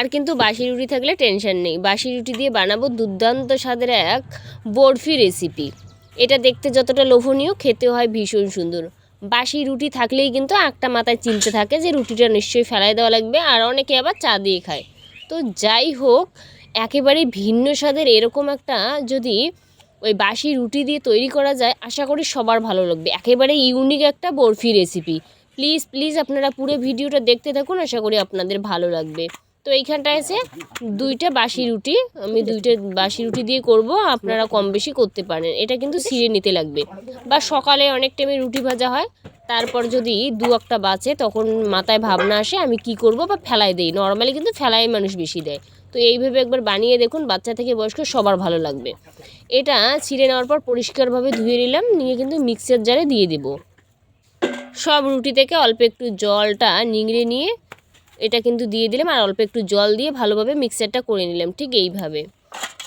আর কিন্তু বাসি রুটি থাকলে টেনশন নেই। বাসি রুটি দিয়ে বানাবো দুর্দান্ত স্বাদের এক বরফি রেসিপি এটা দেখতে যতটা লোভনীয়, খেতেও হয় ভীষণ সুন্দর। বাসি রুটি থাকলেই কিন্তু একটা মাথায় চিনতে থাকে যে রুটিটা নিশ্চয়ই ফেলাই দেওয়া লাগবে আর অনেকে আবার চা দিয়ে খায়। তো যাই হোক, একেবারে ভিন্ন স্বাদের এরকম একটা যদি ওই বাসি রুটি দিয়ে তৈরি করা যায়, আশা করি সবার ভালো লাগবে। একেবারে ইউনিক একটা বরফি রেসিপি প্লিজ প্লিজ আপনারা পুরো ভিডিওটা দেখতে থাকুন, আশা করি আপনাদের ভালো লাগবে। তো এইখানটায় আছে দুইটা বাসি রুটি, আমি দুইটা বাসি রুটি দিয়ে করব, আপনারা কম বেশি করতে পারেন। এটা কিন্তু ছিঁড়ে নিতে লাগবে। বা সকালে অনেক টাইমে রুটি ভাজা হয়, তারপর যদি দু একটা বাঁচে তখন মাথায় ভাবনা আসে, আমি কি করব বা ফেলাই দেই। নর্মালি কিন্তু ফেলাই মানুষ বেশি দেয়। তো এইভাবে একবার বানিয়ে দেখুন, বাচ্চা থেকে বয়স্ক সবার ভালো লাগবে। এটা ছিঁড়ে নেওয়ার পর পরিষ্কারভাবে ধুয়ে নিলাম, নিয়ে কিন্তু মিক্সার জারে দিয়ে দেবো। সব রুটি থেকে অল্প একটু জলটা নিংড়ে নিয়ে এটা কিন্তু দিয়ে দিলাম আর অল্প একটু জল দিয়ে ভালোভাবে মিক্সারটা করে নিলাম, ঠিক এইভাবে।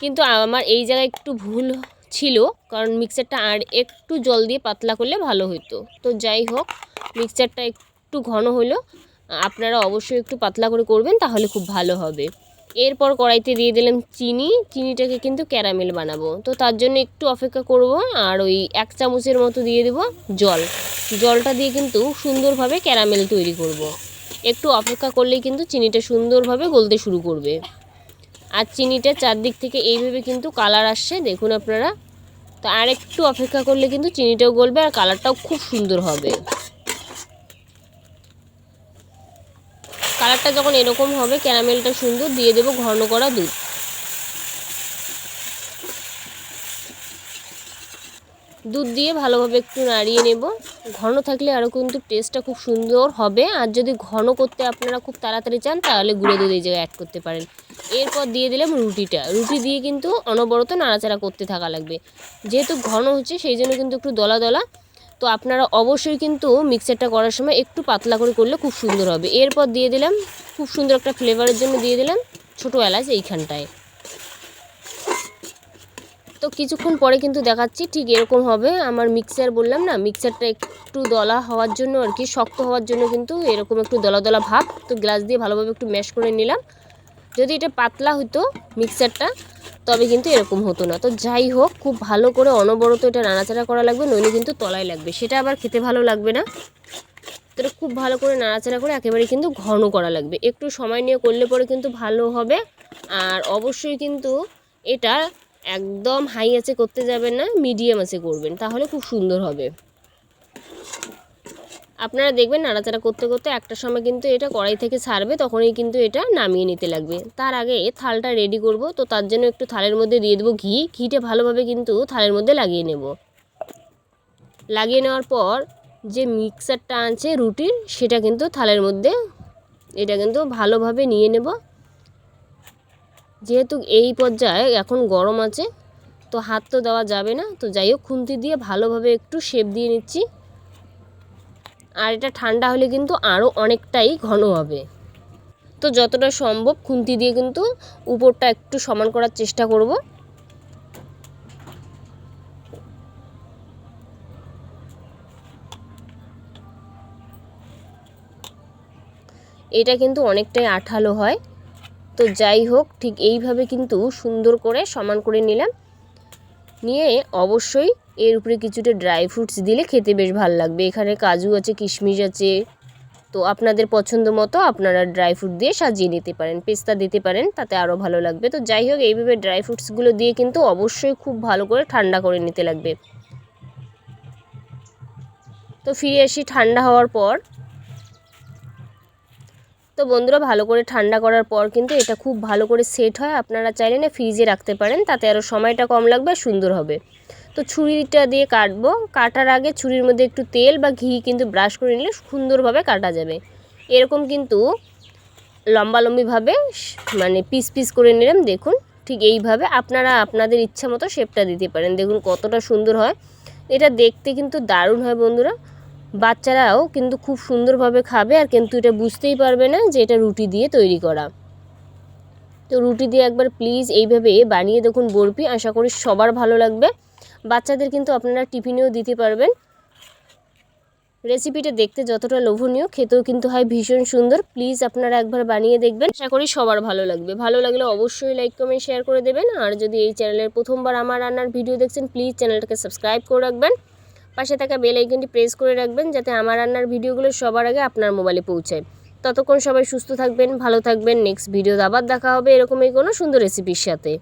কিন্তু আমার এই জায়গায় একটু ভুল ছিল, কারণ মিক্সারটা আর একটু জল দিয়ে পাতলা করলে ভালো হতো তো যাই হোক মিক্সারটা একটু ঘন হলো আপনারা অবশ্যই একটু পাতলা করে করবেন, তাহলে খুব ভালো হবে। এরপর কড়াইতে দিয়ে দিলাম চিনি, চিনিটাকে কিন্তু ক্যারামেল বানাবো। তো তার জন্য একটু অপেক্ষা করব, আর ওই এক চামচের মতো দিয়ে দেব জল। জলটা দিয়ে কিন্তু সুন্দরভাবে ক্যারামেল তৈরি করব। একটু অপেক্ষা করলেই কিন্তু চিনিটা সুন্দরভাবে গলতে শুরু করবে। আর চিনিটা চারদিক থেকে এইভাবে কিন্তু কালার আসছে, দেখুন আপনারা। তো আর একটু অপেক্ষা করলে কিন্তু চিনিটাও গলবে আর কালারটাও খুব সুন্দর হবে। কালারটা যখন এরকম হবে, ক্যারামেলটা সুন্দর দিয়ে দেবো ঘন করা দুধ। দুধ দিয়ে ভালোভাবে একটু নাড়িয়ে নেব। ঘন থাকলে আরও কিন্তু টেস্টটা খুব সুন্দর হবে। আর যদি ঘন করতে আপনারা খুব তাড়াতাড়ি চান, তাহলে গুঁড়ো দুধ এই জায়গায় অ্যাড করতে পারেন। এরপর দিয়ে দিলাম রুটিটা। রুটি দিয়ে কিন্তু অনবরত নাড়াচাড়া করতে থাকা লাগবে। যেহেতু ঘন হচ্ছে, সেই জন্য কিন্তু একটু দলা দলা। তো আপনারা অবশ্যই কিন্তু মিক্সারটা করার সময় একটু পাতলা করে করলে খুব সুন্দর হবে। এরপর দিয়ে দিলাম, খুব সুন্দর একটা ফ্লেভারের জন্য দিয়ে দিলাম ছোটো এলাচ এইখানটায়। তো কিছুক্ষণ পরে কিন্তু দেখাচ্ছি, ঠিক এরকম হবে। আমার মিক্সার বললাম না মিক্সারটা একটু দলা হওয়ার জন্য আর কি, শক্ত হওয়ার জন্য কিন্তু এরকম একটু দলা দলা ভাব, তো গ্লাস দিয়ে ভালোভাবে একটু ম্যাশ করে নিলাম। যদি এটা পাতলা হতো মিক্সারটা তবে কিন্তু এরকম হতো না। তো যাই হোক, খুব ভালো করে অনবরত এটা নাড়াচাড়া করা লাগবে, নইলে কিন্তু তলায় লাগবে। সেটা আবার খেতে ভালো লাগবে না। তো এটা খুব ভালো করে নাড়াচাড়া করে একেবারে কিন্তু ঘন করা লাগবে। একটু সময় নিয়ে করলে পরে কিন্তু ভালো হবে। আর অবশ্যই কিন্তু এটা একদম হাই আছে করতে যাবেন না মিডিয়াম আছে করবেন, তাহলে খুব সুন্দর হবে। আপনারা দেখবেন নাড়াচাড়া করতে করতে একটা সময় কিন্তু এটা কড়াই থেকে ছাড়বে, তখনই কিন্তু এটা নামিয়ে নিতে লাগবে। তার আগে থালটা রেডি করব, তো তার জন্য একটু থালের মধ্যে দিয়ে দেবো ঘি। ঘিটা ভালোভাবে কিন্তু থালের মধ্যে লাগিয়ে নেব। লাগিয়ে নেওয়ার পর যে মিক্সারটা আনছে রুটির, সেটা কিন্তু থালের মধ্যে, এটা কিন্তু ভালোভাবে নিয়ে নেব। যেহেতু এই পর্যায়ে এখন গরম আছে, তো হাত তো দেওয়া যাবে না। তো যাই হোক, খুন্তি দিয়ে ভালোভাবে একটু শেপ দিয়ে নিচ্ছি। আর এটা ঠান্ডা হলে কিন্তু আরও অনেকটাই ঘন হবে। তো যতটা সম্ভব খুন্তি দিয়ে কিন্তু উপরটা একটু সমান করার চেষ্টা করব। এটা কিন্তু অনেকটাই আঠালো হয়। তো যাই হোক, ঠিক এইভাবে কিন্তু সুন্দর করে সমান করে নিলাম। নিয়ে অবশ্যই এর উপরে কিছুটা ড্রাই ফ্রুটস দিলে খেতে বেশ ভালো লাগবে। এখানে কাজু আছে, কিশমিশ আছে। তো আপনাদের পছন্দ মতো আপনারা ড্রাই ফ্রুট দিয়ে সাজিয়ে নিতে পারেন, পেস্তা দিতে পারেন, তাতে আরও ভালো লাগবে। তো যাই হোক, এইভাবে ড্রাই ফ্রুটসগুলো দিয়ে কিন্তু অবশ্যই খুব ভালো করে ঠান্ডা করে নিতে লাগবে। তো ফিরে আসি ঠান্ডা হওয়ার পর। তো বন্ধুরা, ভালো করে ঠান্ডা করার পর কিন্তু এটা খুব ভালো করে সেট হয়। আপনারা চাইলে না ফ্রিজে রাখতে পারেন, তাতে আরও সময়টা কম লাগবে আর সুন্দর হবে। তো ছুরিটা দিয়ে কাটবো। কাটার আগে ছুরির মধ্যে একটু তেল বা ঘি কিন্তু ব্রাশ করে নিলে সুন্দরভাবে কাটা যাবে। এরকম কিন্তু লম্বালম্বিভাবে মানে পিস পিস করে নিলাম, দেখুন। ঠিক এইভাবে আপনারা আপনাদের ইচ্ছা মতো শেপটা দিতে পারেন। দেখুন কতটা সুন্দর হয়। এটা দেখতে কিন্তু দারুণ হয় বন্ধুরা। বাচ্চারাও কিন্তু খুব সুন্দরভাবে খাবে আর কিন্তু এটা বুঝতেই পারবে না যে এটা রুটি দিয়ে তৈরি করা। তো রুটি দিয়ে একবার প্লিজ এইভাবে বানিয়ে দেখুন বরফি, আশা করি সবার ভালো লাগবে। বাচ্চাদের কিন্তু আপনারা টিফিনেও দিতে পারবেন। রেসিপিটা দেখতে যতটা লোভনীয়, খেতেও কিন্তু হয় ভীষণ সুন্দর। প্লিজ আপনারা একবার বানিয়ে দেখবেন। আশা করি সবার ভালো লাগবে। ভালো লাগলে অবশ্যই লাইক কমেন্ট শেয়ার করে দেবেন। আর যদি এই চ্যানেলের প্রথমবার আমার রান্নার ভিডিও দেখছেন প্লিজ চ্যানেলটাকে সাবস্ক্রাইব করে রাখবেন। পাশে থাকা বেল আইকনটি প্রেস করে রাখবেন যাতে আমার রান্নার ভিডিওগুলো সবার আগে আপনার মোবাইলে পৌঁছায়। ততক্ষণ সবাই সুস্থ থাকবেন, ভালো থাকবেন। নেক্সট ভিডিও আবার দেখা হবে এরকমই কোনো সুন্দর রেসিপির সাথে।